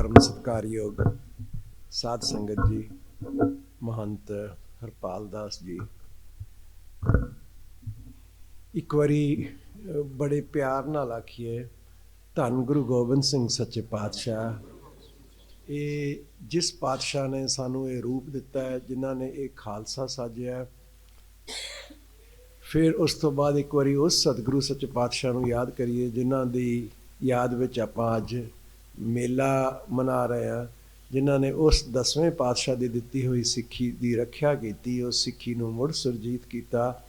ਪਰਮ ਸਤਿਕਾਰਯੋਗ ਸਾਧ ਸੰਗਤ ਜੀ, ਮਹੰਤ ਹਰਪਾਲ ਦਾਸ ਜੀ। ਇੱਕ ਵਾਰੀ ਬੜੇ ਪਿਆਰ ਨਾਲ ਆਖੀਏ, ਧੰਨ ਗੁਰੂ ਗੋਬਿੰਦ ਸਿੰਘ ਸੱਚੇ ਪਾਤਸ਼ਾਹ, ਇਹ ਜਿਸ ਪਾਤਸ਼ਾਹ ਨੇ ਸਾਨੂੰ ਇਹ ਰੂਪ ਦਿੱਤਾ ਹੈ, ਜਿਨ੍ਹਾਂ ਨੇ ਇਹ ਖਾਲਸਾ ਸਾਜਿਆ ਫਿਰ ਉਸ ਤੋਂ ਬਾਅਦ ਇੱਕ ਵਾਰੀ ਉਸ ਸਤਿਗੁਰੂ ਸੱਚੇ ਪਾਤਸ਼ਾਹ ਨੂੰ ਯਾਦ ਕਰੀਏ, ਜਿਨ੍ਹਾਂ ਦੀ ਯਾਦ ਵਿੱਚ ਆਪਾਂ ਅੱਜ ਮੇਲਾ ਮਨਾ ਰਹੇ ਹਾਂ ਜਿਨ੍ਹਾਂ ਨੇ ਉਸ ਦਸਵੇਂ ਪਾਤਸ਼ਾਹ ਦੀ ਦਿੱਤੀ ਹੋਈ ਸਿੱਖੀ ਦੀ ਰੱਖਿਆ ਕੀਤੀ, ਉਸ ਸਿੱਖੀ ਨੂੰ ਮੁੜ ਸੁਰਜੀਤ ਕੀਤਾ।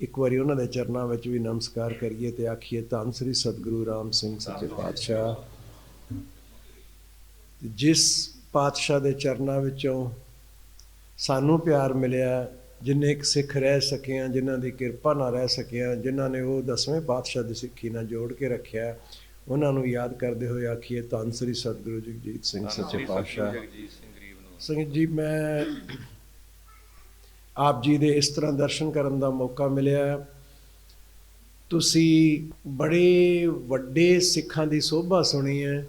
ਇੱਕ ਵਾਰੀ ਉਹਨਾਂ ਦੇ ਚਰਨਾਂ ਵਿੱਚ ਵੀ ਨਮਸਕਾਰ ਕਰੀਏ ਤੇ ਆਖੀਏ, ਧੰਨ ਸ੍ਰੀ ਸਤਿਗੁਰੂ ਰਾਮ ਸਿੰਘ ਸੱਚੇ ਪਾਤਸ਼ਾਹ। ਜਿਸ ਪਾਤਸ਼ਾਹ ਦੇ ਚਰਨਾਂ ਵਿੱਚੋਂ ਸਾਨੂੰ ਪਿਆਰ ਮਿਲਿਆ, ਜਿੰਨੇ ਇੱਕ ਸਿੱਖ ਰਹਿ ਸਕੇ ਆ, ਜਿਨ੍ਹਾਂ ਦੀ ਕਿਰਪਾ ਨਾਲ ਰਹਿ ਸਕੇ ਆ, ਜਿਨ੍ਹਾਂ ਨੇ ਉਹ ਦਸਵੇਂ ਪਾਤਸ਼ਾਹ ਦੀ ਸਿੱਖੀ ਨਾਲ ਜੋੜ ਕੇ ਰੱਖਿਆ ਉਹਨਾਂ ਨੂੰ ਯਾਦ ਕਰਦੇ ਹੋਏ ਆਖੀਏ ਧੰਨ ਸ੍ਰੀ ਸਤਿਗੁਰੂ ਜਗਜੀਤ ਸਿੰਘ ਸੱਚੇ ਪਾਤਸ਼ਾਹ। ਸੰਗਤ ਜੀ ਮੈਂ ਆਪ ਜੀ ਦੇ ਇਸ ਤਰ੍ਹਾਂ ਦਰਸ਼ਨ ਕਰਨ ਦਾ ਮੌਕਾ ਮਿਲਿਆ ਤੁਸੀਂ ਬੜੇ ਵੱਡੇ ਸਿੱਖਾਂ ਦੀ ਸੋਭਾ ਸੁਣੀ ਹੈ।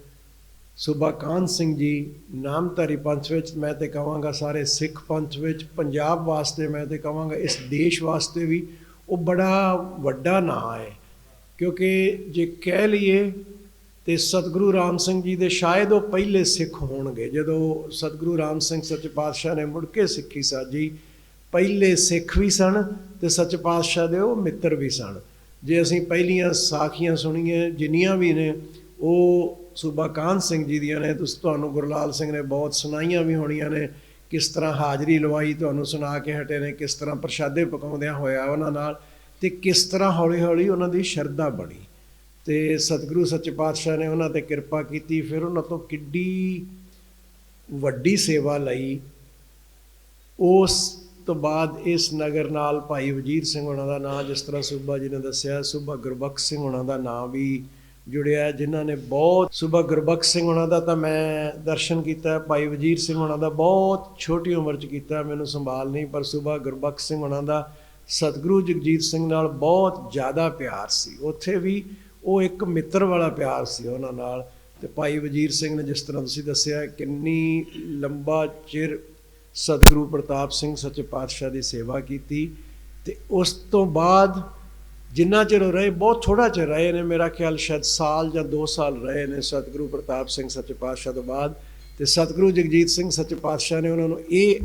ਸੂਬਾ ਕਾਨ ਸਿੰਘ ਜੀ ਨਾਮਧਾਰੀ ਪੰਥ ਵਿੱਚ ਮੈਂ ਤੇ ਕਹਾਂਗਾ ਸਾਰੇ ਸਿੱਖ ਪੰਥ ਵਿੱਚ ਪੰਜਾਬ ਵਾਸਤੇ ਮੈਂ ਤੇ ਕਹਾਂਗਾ ਇਸ ਦੇਸ਼ ਵਾਸਤੇ ਵੀ ਉਹ ਬੜਾ ਵੱਡਾ ਨਾਂ ਹੈ। ਕਿਉਂਕਿ ਜੇ ਕਹਿ ਲਈਏ ਤੇ ਸਤਿਗੁਰੂ ਰਾਮ ਸਿੰਘ ਜੀ ਦੇ ਸ਼ਾਇਦ ਉਹ ਪਹਿਲੇ ਸਿੱਖ ਹੋਣਗੇ, ਜਦੋਂ ਸਤਿਗੁਰੂ ਰਾਮ ਸਿੰਘ ਸੱਚੇ ਪਾਤਸ਼ਾਹ ਨੇ ਮੁੜ ਕੇ ਸਿੱਖੀ ਸਾਜੀ, ਪਹਿਲੇ ਸਿੱਖ ਵੀ ਸਨ ਤੇ ਸੱਚੇ ਪਾਤਸ਼ਾਹ ਦੇ ਉਹ ਮਿੱਤਰ ਵੀ ਸਨ। ਜੇ ਅਸੀਂ ਪਹਿਲੀਆਂ ਸਾਖੀਆਂ ਸੁਣੀਏ ਜਿੰਨੀਆਂ ਵੀ ਨੇ, ਉਹ ਸੂਬਾ ਕਾਨ ਸਿੰਘ ਜੀ ਦੀਆਂ ਨੇ, ਤੁਸੀਂ ਤੁਹਾਨੂੰ ਗੁਰਲਾਲ ਸਿੰਘ ਨੇ ਬਹੁਤ ਸੁਣਾਈਆਂ ਵੀ ਹੋਣੀਆਂ ਨੇ, ਕਿਸ ਤਰ੍ਹਾਂ ਹਾਜ਼ਰੀ ਲਵਾਈ, ਤੁਹਾਨੂੰ ਸੁਣਾ ਕੇ ਹਟੇ ਨੇ, ਕਿਸ ਤਰ੍ਹਾਂ ਪ੍ਰਸ਼ਾਦੇ ਪਕਾਉਂਦਿਆਂ ਹੋਇਆ ਉਹਨਾਂ ਨਾਲ। ਤੇ ਕਿਸ ਤਰ੍ਹਾਂ ਹੌਲੀ ਹੌਲੀ ਉਹਨਾਂ ਦੀ ਸ਼ਰਧਾ ਬਣੀ। ਤੇ ਸਤਿਗੁਰੂ ਸੱਚੇ ਪਾਤਸ਼ਾਹ ਨੇ ਉਹਨਾਂ ਤੇ ਕਿਰਪਾ ਕੀਤੀ, ਫਿਰ ਉਹਨਾਂ ਤੋਂ ਕਿੱਡੀ ਵੱਡੀ ਸੇਵਾ ਲਈ। ਉਸ ਤੋਂ ਬਾਅਦ ਇਸ ਨਗਰ ਨਾਲ ਭਾਈ ਵਜੀਰ ਸਿੰਘ ਉਹਨਾਂ ਦਾ ਨਾਮ ਜਿਸ ਤਰ੍ਹਾਂ ਸੂਬਾ ਜੀ ਨੇ ਦੱਸਿਆ, ਸੂਬਾ ਗੁਰਬਖਸ਼ ਸਿੰਘ ਉਹਨਾਂ ਦਾ ਨਾਮ ਵੀ ਜੁੜਿਆ, ਜਿਨ੍ਹਾਂ ਨੇ ਬਹੁਤ, ਸੂਬਾ ਗੁਰਬਖਸ਼ ਸਿੰਘ ਉਹਨਾਂ ਦਾ ਤਾਂ ਮੈਂ ਦਰਸ਼ਨ ਕੀਤਾ, ਭਾਈ ਵਜੀਰ ਸਿੰਘ ਉਹਨਾਂ ਦਾ ਬਹੁਤ ਛੋਟੀ ਉਮਰ 'ਚ ਕੀਤਾ, ਮੈਨੂੰ ਸੰਭਾਲ ਨਹੀਂ, ਪਰ ਸੂਬਾ ਗੁਰਬਖਸ਼ ਸਿੰਘ ਉਹਨਾਂ ਦਾ ਸਤਿਗੁਰੂ ਜਗਜੀਤ ਸਿੰਘ ਨਾਲ ਬਹੁਤ ਜ਼ਿਆਦਾ ਪਿਆਰ ਸੀ। ਉੱਥੇ ਵੀ ਉਹ ਇੱਕ ਮਿੱਤਰ ਵਾਲਾ ਪਿਆਰ ਸੀ ਉਹਨਾਂ ਨਾਲ। ਤੇ ਭਾਈ ਵਜੀਰ ਸਿੰਘ ਨੇ ਜਿਸ ਤਰ੍ਹਾਂ ਤੁਸੀਂ ਦੱਸਿਆ, ਕਿੰਨੀ ਲੰਬਾ ਚਿਰ ਸਤਿਗੁਰੂ ਪ੍ਰਤਾਪ ਸਿੰਘ ਸੱਚੇ ਪਾਤਸ਼ਾਹ ਦੀ ਸੇਵਾ ਕੀਤੀ ਤੇ ਉਸ ਤੋਂ ਬਾਅਦ ਜਿੰਨਾ ਚਿਰ ਉਹ ਰਹੇ, ਬਹੁਤ ਥੋੜਾ ਚਿਰ ਰਹੇ ਨੇ ਮੇਰਾ ਖਿਆਲ, ਸ਼ਾਇਦ ਸਾਲ ਜਾਂ 2 ਸਾਲ ਰਹੇ ਨੇ ਸਤਿਗੁਰੂ ਪ੍ਰਤਾਪ ਸਿੰਘ ਸੱਚੇ ਪਾਤਸ਼ਾਹ ਤੋਂ ਬਾਅਦ। ਤੇ ਸਤਿਗੁਰੂ ਜਗਜੀਤ ਸਿੰਘ ਸੱਚੇ ਪਾਤਸ਼ਾਹ ਨੇ ਉਹਨਾਂ ਨੂੰ ਇਹ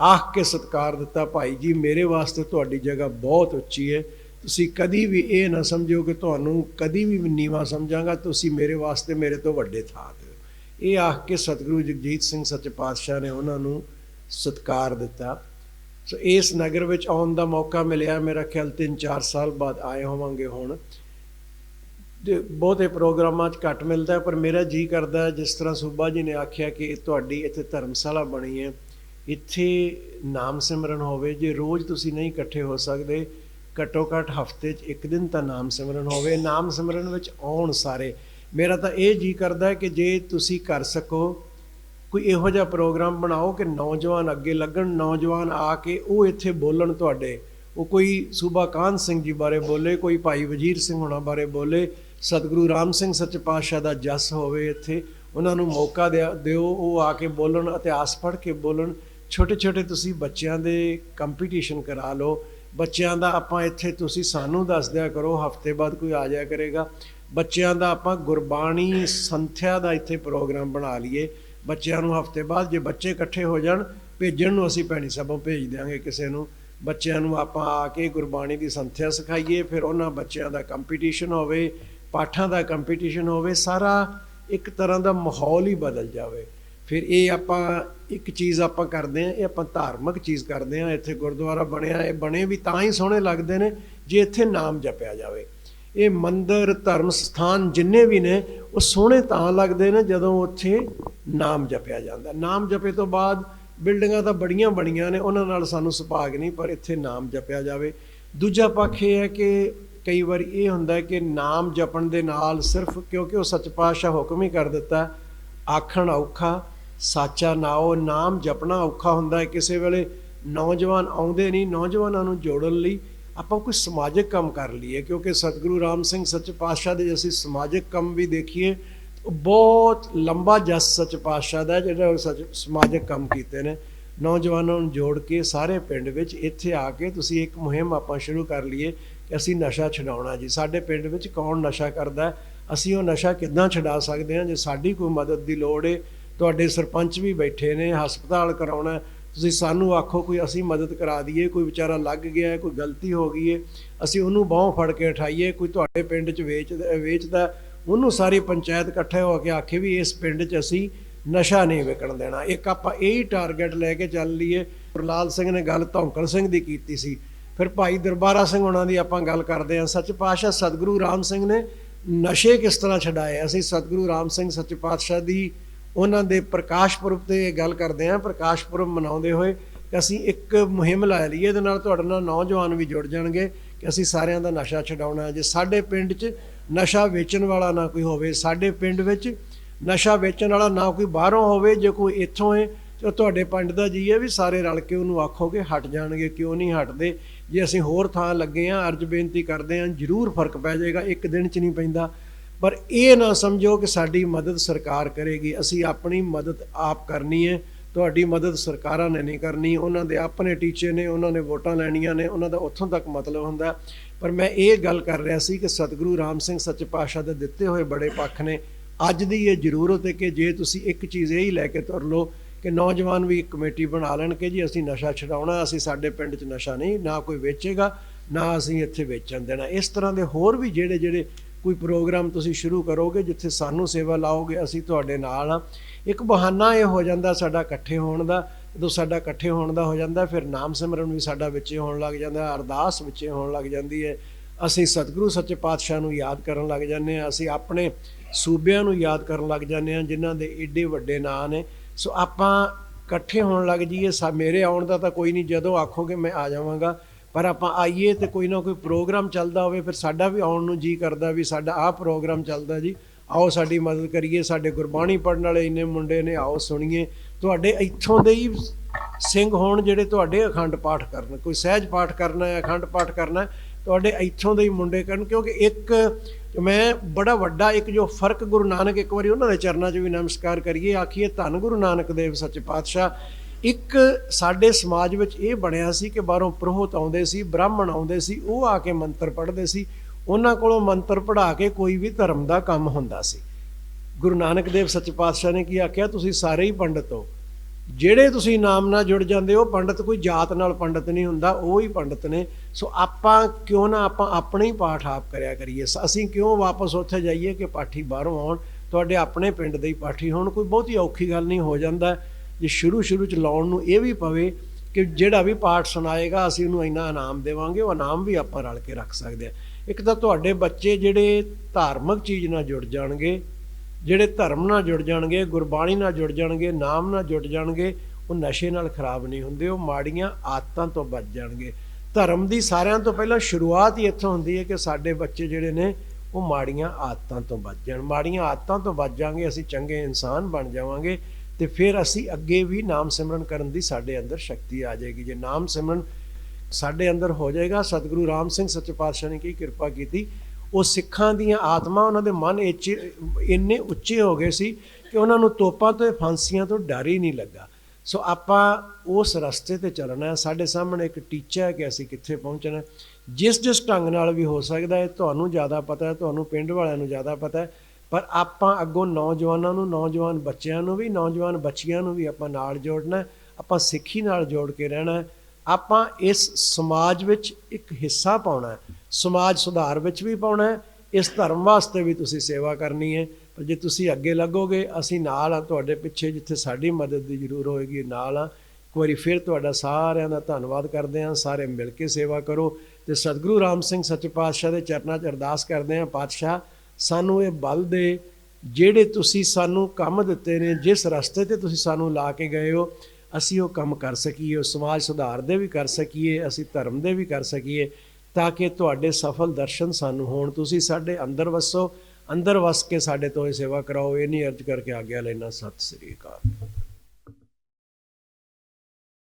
ਆਖ ਕੇ ਸਤਕਾਰ ਦਿੱਤਾ, ਭਾਈ ਜੀ, ਮੇਰੇ ਵਾਸਤੇ ਤੁਹਾਡੀ ਜਗ੍ਹਾ ਬਹੁਤ ਉੱਚੀ ਹੈ। ਤੁਸੀਂ ਕਦੀ ਵੀ ਇਹ ਨਾ ਸਮਝੋ ਕਿ ਤੁਹਾਨੂੰ ਕਦੀ ਵੀ ਨੀਵਾ ਸਮਝਾਂਗਾ। ਤੁਸੀਂ ਮੇਰੇ ਵਾਸਤੇ ਮੇਰੇ ਤੋਂ ਵੱਡੇ ਥਾਂ ਤੇ ਇਹ ਆਖ ਕੇ ਸਤਿਗੁਰੂ ਜਗਜੀਤ ਸਿੰਘ ਸੱਚੇ ਪਾਤਸ਼ਾਹ ਨੇ ਉਹਨਾਂ ਨੂੰ ਸਤਕਾਰ ਦਿੱਤਾ। ਸੋ ਇਸ ਨਗਰ ਵਿੱਚ ਆਉਣ ਦਾ ਮੌਕਾ ਮਿਲਿਆ। ਮੇਰਾ ਖਿਆਲ 3-4 ਸਾਲ ਬਾਅਦ ਆਏ ਹੋਵਾਂਗੇ ਹੁਣ। ਤੇ ਬਹੁਤੇ ਪ੍ਰੋਗਰਾਮਾਂ 'ਚ ਘੱਟ ਮਿਲਦਾ, ਪਰ ਮੇਰਾ ਜੀ ਕਰਦਾ, ਜਿਸ ਤਰ੍ਹਾਂ ਸੂਬਾ ਜੀ ਨੇ ਆਖਿਆ ਕਿ ਇਹ ਤੁਹਾਡੀ ਇੱਥੇ ਧਰਮਸ਼ਾਲਾ ਬਣੀ ਹੈ। ਇੱਥੇ ਨਾਮ ਸਿਮਰਨ ਹੋਵੇ, ਜੇ ਰੋਜ਼ ਤੁਸੀਂ ਨਹੀਂ ਇਕੱਠੇ ਹੋ ਸਕਦੇ, ਘੱਟੋ ਘੱਟ ਹਫ਼ਤੇ 'ਚ ਇੱਕ ਦਿਨ ਤਾਂ ਨਾਮ ਸਿਮਰਨ ਹੋਵੇ। ਨਾਮ ਸਿਮਰਨ ਵਿੱਚ ਆਉਣ ਸਾਰੇ। ਮੇਰਾ ਤਾਂ ਇਹ ਜੀ ਕਰਦਾ ਕਿ ਜੇ ਤੁਸੀਂ ਕਰ ਸਕੋ, ਕੋਈ ਇਹੋ ਜਿਹਾ ਪ੍ਰੋਗਰਾਮ ਬਣਾਓ ਕਿ ਨੌਜਵਾਨ ਅੱਗੇ ਲੱਗਣ, ਨੌਜਵਾਨ ਆ ਕੇ ਉਹ ਇੱਥੇ ਬੋਲਣ ਤੁਹਾਡੇ। ਉਹ ਕੋਈ ਸੂਬਾ ਕਾਨ ਸਿੰਘ ਜੀ ਬਾਰੇ ਬੋਲੇ, ਕੋਈ ਭਾਈ ਵਜੀਰ ਸਿੰਘ ਹੋਣਾ ਬਾਰੇ ਬੋਲੇ, ਸਤਿਗੁਰੂ ਰਾਮ ਸਿੰਘ ਸੱਚੇ ਪਾਤਸ਼ਾਹ ਦਾ ਜਸ ਹੋਵੇ ਇੱਥੇ, ਉਹਨਾਂ ਨੂੰ ਮੌਕਾ ਦਿਆ- ਦਿਓ, ਉਹ ਆ ਕੇ ਬੋਲਣ ਇਤਿਹਾਸ ਪੜ੍ਹ ਕੇ ਬੋਲਣ। ਛੋਟੇ ਛੋਟੇ ਤੁਸੀਂ ਬੱਚਿਆਂ ਦੇ ਕੰਪੀਟੀਸ਼ਨ ਕਰਾ ਲਓ। ਬੱਚਿਆਂ ਦਾ ਆਪਾਂ ਇੱਥੇ ਤੁਸੀਂ ਸਾਨੂੰ ਦੱਸ ਦਿਆ ਕਰੋ, ਹਫ਼ਤੇ ਬਾਅਦ ਕੋਈ ਆ ਜਾਇਆ ਕਰੇਗਾ। ਬੱਚਿਆਂ ਦਾ ਆਪਾਂ ਗੁਰਬਾਣੀ ਸੰਥਿਆ ਦਾ ਇੱਥੇ ਪ੍ਰੋਗਰਾਮ ਬਣਾ ਲਈਏ। ਬੱਚਿਆਂ ਨੂੰ ਹਫ਼ਤੇ ਬਾਅਦ ਜੇ ਬੱਚੇ ਇਕੱਠੇ ਹੋ ਜਾਣ, ਭੇਜਣ ਨੂੰ ਅਸੀਂ ਭੈਣੀ ਸਭੋਂ ਭੇਜ ਦਿਆਂਗੇ ਕਿਸੇ ਨੂੰ। ਬੱਚਿਆਂ ਨੂੰ ਆਪਾਂ ਆ ਕੇ ਗੁਰਬਾਣੀ ਦੀ ਸੰਥਿਆ ਸਿਖਾਈਏ, ਫਿਰ ਉਹਨਾਂ ਬੱਚਿਆਂ ਦਾ ਕੰਪੀਟੀਸ਼ਨ ਹੋਵੇ, ਪਾਠਾਂ ਦਾ ਕੰਪੀਟੀਸ਼ਨ ਹੋਵੇ, ਸਾਰਾ ਇੱਕ ਤਰ੍ਹਾਂ ਦਾ ਮਾਹੌਲ ਹੀ ਬਦਲ ਜਾਵੇ। ਫਿਰ ਇਹ ਆਪਾਂ ਇੱਕ ਚੀਜ਼ ਆਪਾਂ ਕਰਦੇ ਆ ਇਹ ਆਪਾਂ ਧਾਰਮਿਕ ਚੀਜ਼ ਕਰਦੇ ਆ ਇੱਥੇ ਗੁਰਦੁਆਰਾ ਬਣਿਆ, ਇਹ ਬਣੇ ਵੀ ਤਾਂ ਹੀ ਸੋਹਣੇ ਲੱਗਦੇ ਨੇ ਜੇ ਇੱਥੇ ਨਾਮ ਜਪਿਆ ਜਾਵੇ। ਇਹ ਮੰਦਰ, ਧਰਮ ਸਥਾਨ ਜਿੰਨੇ ਵੀ ਨੇ, ਉਹ ਸੋਹਣੇ ਤਾਂ ਲੱਗਦੇ ਨੇ ਜਦੋਂ ਉੱਥੇ ਨਾਮ ਜਪਿਆ ਜਾਂਦਾ। ਨਾਮ ਜਪੇ ਤੋਂ ਬਾਅਦ ਬਿਲਡਿੰਗਾਂ ਤਾਂ ਬੜੀਆਂ ਬਣੀਆਂ ਨੇ, ਉਹਨਾਂ ਨਾਲ ਸਾਨੂੰ ਸੁਭਾਗ ਨਹੀਂ, ਪਰ ਇੱਥੇ ਨਾਮ ਜਪਿਆ ਜਾਵੇ। ਦੂਜਾ ਪੱਖ ਇਹ ਹੈ ਕਿ ਕਈ ਵਾਰ ਇਹ ਹੁੰਦਾ ਕਿ ਨਾਮ ਜਪਣ ਦੇ ਨਾਲ ਸਿਰਫ ਕਿਉਂਕਿ ਉਹ ਸੱਚ ਪਾਤਸ਼ਾਹ ਹੁਕਮ ਹੀ ਕਰ ਦਿੱਤਾ, ਆਖਣ ਔਖਾ ਸਾਚਾ ਨਾਓ ਨਾਮ ਜਪਣਾ ਔਖਾ ਹੁੰਦਾ ਹੈ। ਕਿਸੇ ਵੇਲੇ ਨੌਜਵਾਨ ਆਉਂਦੇ ਨਹੀਂ, ਨੌਜਵਾਨਾਂ ਨੂੰ ਜੋੜਨ ਲਈ ਆਪਾਂ ਕੋਈ ਸਮਾਜਿਕ ਕੰਮ ਕਰ ਲਈਏ, ਕਿਉਂਕਿ ਸਤਿਗੁਰੂ ਰਾਮ ਸਿੰਘ ਸੱਚ ਪਾਤਸ਼ਾਹ ਦੇ ਅਸੀਂ ਸਮਾਜਿਕ ਕੰਮ ਵੀ ਦੇਖੀਏ ਬਹੁਤ ਲੰਬਾ ਜਸ ਸੱਚ ਪਾਤਸ਼ਾਹ ਦਾ ਜਿਹੜਾ ਉਹ ਸੱਚ ਸਮਾਜਿਕ ਕੰਮ ਕੀਤੇ ਨੇ। ਨੌਜਵਾਨਾਂ ਨੂੰ ਜੋੜ ਕੇ ਸਾਰੇ ਪਿੰਡ ਵਿੱਚ ਇੱਥੇ ਆ ਕੇ ਤੁਸੀਂ ਇੱਕ ਮੁਹਿੰਮ ਆਪਾਂ ਸ਼ੁਰੂ ਕਰ ਲਈਏ ਕਿ ਅਸੀਂ ਨਸ਼ਾ ਛਡਾਉਣਾ ਜੀ। ਸਾਡੇ ਪਿੰਡ ਵਿੱਚ ਕੌਣ ਨਸ਼ਾ ਕਰਦਾ ਅਸੀਂ ਉਹ ਨਸ਼ਾ ਕਿੱਦਾਂ ਛਡਾ ਸਕਦੇ ਹਾਂ? ਜੇ ਸਾਡੀ ਕੋਈ ਮਦਦ ਦੀ ਲੋੜ ਹੈ ਤੁਹਾਡੇ ਸਰਪੰਚ ਵੀ ਬੈਠੇ ਨੇ, ਹਸਪਤਾਲ ਕਰਾਉਣਾ ਤੁਸੀਂ ਸਾਨੂੰ ਆਖੋ ਕੋਈ ਅਸੀਂ ਮਦਦ ਕਰਾ ਦਈਏ, ਕੋਈ ਵਿਚਾਰਾ ਲੱਗ ਗਿਆ ਕੋਈ ਗਲਤੀ ਹੋ ਗਈ ਹੈ, ਅਸੀਂ ਉਹਨੂੰ ਬਾਹੋਂ ਫੜ ਕੇ ਉਠਾਈਏ, ਕੋਈ ਤੁਹਾਡੇ ਪਿੰਡ 'ਚ ਵੇਚ ਵੇਚਦਾ ਉਹਨੂੰ ਸਾਰੀ ਪੰਚਾਇਤ ਇਕੱਠੇ ਹੋ ਕੇ ਆਖੇ ਵੀ ਇਸ ਪਿੰਡ 'ਚ ਅਸੀਂ ਨਸ਼ਾ ਨਹੀਂ ਵਿਕਣ ਦੇਣਾ। ਇੱਕ ਆਪਾਂ ਇਹੀ ਟਾਰਗੇਟ ਲੈ ਕੇ ਚੱਲ ਲਈਏ। ਪ੍ਰਲਾਦ ਸਿੰਘ ਨੇ ਗੱਲ ਧੌਂਕਲ ਸਿੰਘ ਦੀ ਕੀਤੀ ਸੀ। ਫਿਰ ਭਾਈ ਦਰਬਾਰਾ ਸਿੰਘ ਉਹਨਾਂ ਦੀ ਆਪਾਂ ਗੱਲ ਕਰਦੇ ਹਾਂ। ਸੱਚ ਪਾਤਸ਼ਾਹ ਸਤਿਗੁਰੂ ਰਾਮ ਸਿੰਘ ਨੇ ਨਸ਼ੇ ਕਿਸ ਤਰ੍ਹਾਂ ਛਡਾਏ? ਅਸੀਂ ਸਤਿਗੁਰੂ ਰਾਮ ਸਿੰਘ ਸੱਚ ਪਾਤਸ਼ਾਹ ਦੀ ਉਹਨਾਂ ਦੇ ਪ੍ਰਕਾਸ਼ ਪੁਰਬ ਤੇ ਗੱਲ ਕਰਦੇ ਹਾਂ, ਪ੍ਰਕਾਸ਼ ਪੁਰਬ ਮਨਾਉਂਦੇ ਹੋਏ ਕਿ ਅਸੀਂ ਇੱਕ ਮੁਹਿੰਮ ਲਾ ਲਈਏ, ਇਹਦੇ ਨਾਲ ਤੁਹਾਡੇ ਨਾਲ ਨੌਜਵਾਨ ਵੀ ਜੁੜ ਜਾਣਗੇ ਕਿ ਅਸੀਂ ਸਾਰਿਆਂ ਦਾ ਨਸ਼ਾ ਛਡਾਉਣਾ ਜੇ ਸਾਡੇ ਪਿੰਡ 'ਚ ਨਸ਼ਾ ਵੇਚਣ ਵਾਲਾ ਨਾ ਕੋਈ ਹੋਵੇ, ਸਾਡੇ ਪਿੰਡ ਵਿੱਚ ਨਸ਼ਾ ਵੇਚਣ ਵਾਲਾ ਨਾ ਕੋਈ ਬਾਹਰੋਂ ਹੋਵੇ, ਜੇ ਕੋਈ ਇੱਥੋਂ ਹੈ, ਤੇ ਤੁਹਾਡੇ ਪਿੰਡ ਦਾ ਜੀ ਹੈ ਵੀ ਸਾਰੇ ਰਲ ਕੇ ਉਹਨੂੰ ਆਖੋਗੇ ਹਟ ਜਾਣਗੇ, ਕਿਉਂ ਨਹੀਂ ਹਟਦੇ? ਜੇ ਅਸੀਂ ਹੋਰ ਥਾਂ ਲੱਗੇ ਆਂ ਅਰਜ ਬੇਨਤੀ ਕਰਦੇ ਆਂ ਜ਼ਰੂਰ ਫ਼ਰਕ ਪੈ ਜਾਏਗਾ, ਇੱਕ ਦਿਨ 'ਚ ਨਹੀਂ ਪੈਂਦਾ। ਪਰ ਇਹ ਨਾ ਸਮਝੋ ਕਿ ਸਾਡੀ ਮਦਦ ਸਰਕਾਰ ਕਰੇਗੀ। ਅਸੀਂ ਆਪਣੀ ਮਦਦ ਆਪ ਕਰਨੀ ਹੈ। ਤੁਹਾਡੀ ਮਦਦ ਸਰਕਾਰਾਂ ਨੇ ਨਹੀਂ ਕਰਨੀ। ਉਹਨਾਂ ਦੇ ਆਪਣੇ ਟੀਚੇ ਨੇ, ਉਹਨਾਂ ਨੇ ਵੋਟਾਂ ਲੈਣੀਆਂ ਨੇ। ਉਹਨਾਂ ਦਾ ਉੱਥੋਂ ਤੱਕ ਮਤਲਬ ਹੁੰਦਾ। ਪਰ ਮੈਂ ਇਹ ਗੱਲ ਕਰ ਰਿਹਾ ਸੀ ਕਿ ਸਤਿਗੁਰੂ ਰਾਮ ਸਿੰਘ ਸੱਚ ਪਾਤਸ਼ਾਹ ਦੇ ਦਿੱਤੇ ਹੋਏ ਬੜੇ ਪੱਖ ਨੇ। ਅੱਜ ਦੀ ਇਹ ਜ਼ਰੂਰਤ ਹੈ ਕਿ ਜੇ ਤੁਸੀਂ ਇੱਕ ਚੀਜ਼ ਇਹ ਹੀ ਲੈ ਕੇ ਤੁਰ ਲਓ ਕਿ ਨੌਜਵਾਨ ਵੀ ਇੱਕ ਕਮੇਟੀ ਬਣਾ ਲੈਣ ਕਿ ਜੀ, ਅਸੀਂ ਨਸ਼ਾ ਛਡਾਉਣਾ, ਅਸੀਂ ਸਾਡੇ ਪਿੰਡ 'ਚ ਨਸ਼ਾ ਨਹੀਂ, ਨਾ ਕੋਈ ਵੇਚੇਗਾ, ਨਾ ਅਸੀਂ ਇੱਥੇ ਵੇਚਣ ਦੇਣਾ। ਇਸ ਤਰ੍ਹਾਂ ਦੇ ਹੋਰ ਵੀ ਜਿਹੜੇ ਜਿਹੜੇ ਕੋਈ ਪ੍ਰੋਗਰਾਮ ਤੁਸੀਂ ਸ਼ੁਰੂ ਕਰੋਗੇ, ਜਿੱਥੇ ਸਾਨੂੰ ਸੇਵਾ ਲਾਓਗੇ, ਅਸੀਂ ਤੁਹਾਡੇ ਨਾਲ ਆ ਇੱਕ ਬਹਾਨਾ ਇਹ ਹੋ ਜਾਂਦਾ ਸਾਡਾ ਇਕੱਠੇ ਹੋਣ ਦਾ। ਜਦੋਂ ਸਾਡਾ ਇਕੱਠੇ ਹੋਣ ਦਾ ਹੋ ਜਾਂਦਾ, ਫਿਰ ਨਾਮ ਸਿਮਰਨ ਵੀ ਸਾਡਾ ਵਿੱਚੇ ਹੋਣ ਲੱਗ ਜਾਂਦਾ, ਅਰਦਾਸ ਵਿੱਚੇ ਹੋਣ ਲੱਗ ਜਾਂਦੀ ਹੈ। ਅਸੀਂ ਸਤਿਗੁਰੂ ਸੱਚੇ ਪਾਤਸ਼ਾਹ ਨੂੰ ਯਾਦ ਕਰਨ ਲੱਗ ਜਾਂਦੇ ਹਾਂ। ਅਸੀਂ ਆਪਣੇ ਸੂਬਿਆਂ ਨੂੰ ਯਾਦ ਕਰਨ ਲੱਗ ਜਾਂਦੇ ਹਾਂ, ਜਿਨ੍ਹਾਂ ਦੇ ਏਡੇ ਵੱਡੇ ਨਾਂ ਨੇ। ਸੋ ਆਪਾਂ ਇਕੱਠੇ ਹੋਣ ਲੱਗ ਜਾਈਏ। ਸਾ ਮੇਰੇ ਆਉਣ ਦਾ ਤਾਂ ਕੋਈ ਨਹੀਂ। ਜਦੋਂ ਆਖੋਗੇ, ਮੈਂ ਆ ਜਾਵਾਂਗਾ। ਪਰ ਆਪਾਂ ਆਈਏ ਤੇ ਕੋਈ ਨਾ ਕੋਈ ਪ੍ਰੋਗਰਾਮ ਚੱਲਦਾ ਹੋਵੇ, ਫਿਰ ਸਾਡਾ ਵੀ ਆਉਣ ਨੂੰ ਜੀ ਕਰਦਾ ਵੀ ਸਾਡਾ ਆਹ ਪ੍ਰੋਗਰਾਮ ਚੱਲਦਾ ਜੀ। ਆਓ ਸਾਡੀ ਮਦਦ ਕਰੀਏ, ਸਾਡੇ ਗੁਰਬਾਣੀ ਪੜਨ ਵਾਲੇ ਇੰਨੇ ਮੁੰਡੇ ਨੇ, ਆਓ ਸੁਣੀਏ। ਤੁਹਾਡੇ ਇੱਥੋਂ ਦੇ ਹੀ ਸਿੰਘ ਹੋਣ ਜਿਹੜੇ ਤੁਹਾਡੇ ਅਖੰਡ ਪਾਠ ਕਰਨ। ਕੋਈ ਸਹਿਜ ਪਾਠ ਕਰਨਾ ਹੈ, ਅਖੰਡ ਪਾਠ ਕਰਨਾ ਤੁਹਾਡੇ ਇੱਥੋਂ ਦੇ ਹੀ ਮੁੰਡੇ ਕਰਨ, ਕਿਉਂਕਿ ਇੱਕ ਮੈਂ ਬੜਾ ਵੱਡਾ ਇੱਕ ਜੋ ਫ਼ਰਕ ਗੁਰੂ ਨਾਨਕ ਇੱਕ ਵਾਰੀ ਉਹਨਾਂ ਦੇ ਚਰਨਾਂ 'ਚ ਵੀ ਨਮਸਕਾਰ ਕਰੀਏ, ਆਖੀਏ ਧੰਨ ਗੁਰੂ ਨਾਨਕ ਦੇਵ ਸੱਚੇ ਪਾਤਸ਼ਾਹ ਇੱਕ ਸਾਡੇ ਸਮਾਜ ਵਿੱਚ ਇਹ ਬਣਿਆ ਸੀ ਕਿ ਬਾਹਰੋਂ ਪ੍ਰੋਹਤ ਆਉਂਦੇ ਸੀ, ਬ੍ਰਾਹਮਣ ਆਉਂਦੇ ਸੀ, ਉਹ ਆ ਕੇ ਮੰਤਰ ਪੜ੍ਹਦੇ ਸੀ। ਉਹਨਾਂ ਕੋਲੋਂ ਮੰਤਰ ਪੜ੍ਹਾ ਕੇ ਕੋਈ ਵੀ ਧਰਮ ਦਾ ਕੰਮ ਹੁੰਦਾ ਸੀ। ਗੁਰੂ ਨਾਨਕ ਦੇਵ ਸੱਚੇ ਪਾਤਸ਼ਾਹ ਨੇ ਕੀ ਆਖਿਆ? ਤੁਸੀਂ ਸਾਰੇ ਹੀ ਪੰਡਤ ਹੋ। ਜਿਹੜੇ ਤੁਸੀਂ ਨਾਮ ਨਾਲ ਜੁੜ ਜਾਂਦੇ ਹੋ, ਪੰਡਤ ਕੋਈ ਜਾਤ ਨਾਲ ਪੰਡਤ ਨਹੀਂ ਹੁੰਦਾ, ਉਹ ਹੀ ਪੰਡਤ ਨੇ। ਸੋ ਆਪਾਂ ਕਿਉਂ ਨਾ ਆਪਾਂ ਆਪਣੇ ਹੀ ਪਾਠ ਆਪ ਕਰਿਆ ਕਰੀਏ। ਅਸੀਂ ਕਿਉਂ ਵਾਪਸ ਉੱਥੇ ਜਾਈਏ ਕਿ ਪਾਠੀ ਬਾਹਰੋਂ ਆਉਣ? ਤੁਹਾਡੇ ਆਪਣੇ ਪਿੰਡ ਦੇ ਹੀ ਪਾਠੀ ਹੋਣ। ਕੋਈ ਬਹੁਤੀ ਔਖੀ ਗੱਲ ਨਹੀਂ ਹੋ ਜਾਂਦਾ। ਜੇ ਸ਼ੁਰੂ ਸ਼ੁਰੂ ਚ ਲਾਉਣ ਨੂੰ ਇਹ ਵੀ ਪਵੇ ਕਿ ਜਿਹੜਾ ਵੀ ਪਾਠ ਸੁਣਾਏਗਾ, ਅਸੀਂ ਉਹਨੂੰ ਇੰਨਾ ਇਨਾਮ ਦੇਵਾਂਗੇ, ਉਹ ਇਨਾਮ ਵੀ ਆਪਾਂ ਰਲ ਕੇ ਰੱਖ ਸਕਦੇ ਆ ਇੱਕ ਤਾਂ ਤੁਹਾਡੇ ਬੱਚੇ ਜਿਹੜੇ ਧਾਰਮਿਕ ਚੀਜ਼ ਨਾਲ ਜੁੜ ਜਾਣਗੇ, ਜਿਹੜੇ ਧਰਮ ਨਾਲ ਜੁੜ ਜਾਣਗੇ, ਗੁਰਬਾਣੀ ਨਾਲ ਜੁੜ ਜਾਣਗੇ, ਨਾਮ ਨਾਲ ਜੁੜ ਜਾਣਗੇ, ਉਹ ਨਸ਼ੇ ਨਾਲ ਖਰਾਬ ਨਹੀਂ ਹੁੰਦੇ, ਉਹ ਮਾੜੀਆਂ ਆਦਤਾਂ ਤੋਂ ਬਚ ਜਾਣਗੇ। ਧਰਮ ਦੀ ਸਾਰਿਆਂ ਤੋਂ ਪਹਿਲਾਂ ਸ਼ੁਰੂਆਤ ਹੀ ਇੱਥੋਂ ਹੁੰਦੀ ਹੈ ਕਿ ਸਾਡੇ ਬੱਚੇ ਜਿਹੜੇ ਨੇ, ਉਹ ਮਾੜੀਆਂ ਆਦਤਾਂ ਤੋਂ ਬਚ ਜਾਣ। ਮਾੜੀਆਂ ਆਦਤਾਂ ਤੋਂ ਬਚ ਜਾਾਂਗੇ ਅਸੀਂ ਚੰਗੇ ਇਨਸਾਨ ਬਣ ਜਾਵਾਂਗੇ। ਤੇ ਫਿਰ ਅਸੀਂ ਅੱਗੇ ਵੀ ਨਾਮ ਸਿਮਰਨ ਕਰਨ ਦੀ ਸਾਡੇ ਅੰਦਰ ਸ਼ਕਤੀ ਆ ਜਾਏਗੀ। ਜੇ ਨਾਮ ਸਿਮਰਨ ਸਾਡੇ ਅੰਦਰ ਹੋ ਜਾਏਗਾ, ਸਤਿਗੁਰੂ ਰਾਮ ਸਿੰਘ ਸੱਚੇ ਪਾਤਸ਼ਾਹ ਨੇ ਕੀ ਕਿਰਪਾ ਕੀਤੀ, ਉਹ ਸਿੱਖਾਂ ਦੀਆਂ ਆਤਮਾ ਉਹਨਾਂ ਦੇ ਮਨ ਇੱਚ ਇੰਨੇ ਉੱਚੇ ਹੋ ਗਏ ਸੀ ਕਿ ਉਹਨਾਂ ਨੂੰ ਤੋਪਾਂ ਤੋਂ ਫਾਂਸੀਆਂ ਤੋਂ ਡਰ ਹੀ ਨਹੀਂ ਲੱਗਾ। ਸੋ ਆਪਾਂ ਉਸ ਰਸਤੇ ਤੇ ਚੱਲਣਾ ਸਾਡੇ ਸਾਹਮਣੇ ਇੱਕ ਟੀਚਾ ਹੈ ਕਿ ਅਸੀਂ ਕਿੱਥੇ ਪਹੁੰਚਣਾ ਜਿਸ ਜਿਸ ਢੰਗ ਨਾਲ ਵੀ ਹੋ ਸਕਦਾ ਹੈ, ਤੁਹਾਨੂੰ ਜ਼ਿਆਦਾ ਪਤਾ ਹੈ, ਤੁਹਾਨੂੰ ਪਿੰਡ ਵਾਲਿਆਂ ਨੂੰ ਜ਼ਿਆਦਾ ਪਤਾ ਹੈ। ਪਰ ਆਪਾਂ ਅੱਗੋਂ ਨੌਜਵਾਨਾਂ ਨੂੰ, ਨੌਜਵਾਨ ਬੱਚਿਆਂ ਨੂੰ ਵੀ, ਨੌਜਵਾਨ ਬੱਚੀਆਂ ਨੂੰ ਵੀ ਆਪਾਂ ਨਾਲ ਜੋੜਨਾ ਆਪਾਂ ਸਿੱਖੀ ਨਾਲ ਜੋੜ ਕੇ ਰਹਿਣਾ ਆਪਾਂ ਇਸ ਸਮਾਜ ਵਿੱਚ ਇੱਕ ਹਿੱਸਾ ਪਾਉਣਾ ਸਮਾਜ ਸੁਧਾਰ ਵਿੱਚ ਵੀ ਪਾਉਣਾ ਇਸ ਧਰਮ ਵਾਸਤੇ ਵੀ ਤੁਸੀਂ ਸੇਵਾ ਕਰਨੀ ਹੈ, ਪਰ ਜੇ ਤੁਸੀਂ ਅੱਗੇ ਲੱਗੋਗੇ, ਅਸੀਂ ਨਾਲ ਆ ਤੁਹਾਡੇ ਪਿੱਛੇ ਜਿੱਥੇ ਸਾਡੀ ਮਦਦ ਦੀ ਜ਼ਰੂਰ ਹੋਏਗੀ ਨਾਲ ਆ ਇੱਕ ਵਾਰੀ ਫਿਰ ਤੁਹਾਡਾ ਸਾਰਿਆਂ ਦਾ ਧੰਨਵਾਦ ਕਰਦੇ ਹਾਂ, ਸਾਰੇ ਮਿਲ ਕੇ ਸੇਵਾ ਕਰੋ, ਤੇ ਸਤਿਗੁਰੂ ਰਾਮ ਸਿੰਘ ਸੱਚੇ ਪਾਤਸ਼ਾਹ ਦੇ ਚਰਨਾਂ 'ਚ ਅਰਦਾਸ ਕਰਦੇ ਹਾਂ, ਪਾਤਸ਼ਾਹ ਸਾਨੂੰ ਇਹ ਬਲ ਦੇ ਜਿਹੜੇ ਤੁਸੀਂ ਸਾਨੂੰ ਕੰਮ ਦਿੱਤੇ ਨੇ, ਜਿਸ ਰਸਤੇ ਤੇ ਤੁਸੀਂ ਸਾਨੂੰ ਲਾ ਕੇ ਗਏ ਹੋ, ਅਸੀਂ ਉਹ ਕੰਮ ਕਰ ਸਕੀਏ, ਉਹ ਸਮਾਜ ਸੁਧਾਰ ਦੇ ਵੀ ਕਰ ਸਕੀਏ, ਅਸੀਂ ਧਰਮ ਦੇ ਵੀ ਕਰ ਸਕੀਏ, ਤਾਂ ਕਿ ਤੁਹਾਡੇ ਸਫਲ ਦਰਸ਼ਨ ਸਾਨੂੰ ਹੋਣ। ਤੁਸੀਂ ਸਾਡੇ ਅੰਦਰ ਵਸੋ, ਅੰਦਰ ਵਸ ਕੇ ਸਾਡੇ ਤੋਂ ਇਹ ਸੇਵਾ ਕਰਾਓ। ਇਹ ਨਹੀਂ ਅਰਜ਼ ਕਰਕੇ ਆਗਿਆ ਲੈਣਾ ਸਤਿ ਸ੍ਰੀ ਅਕਾਲ।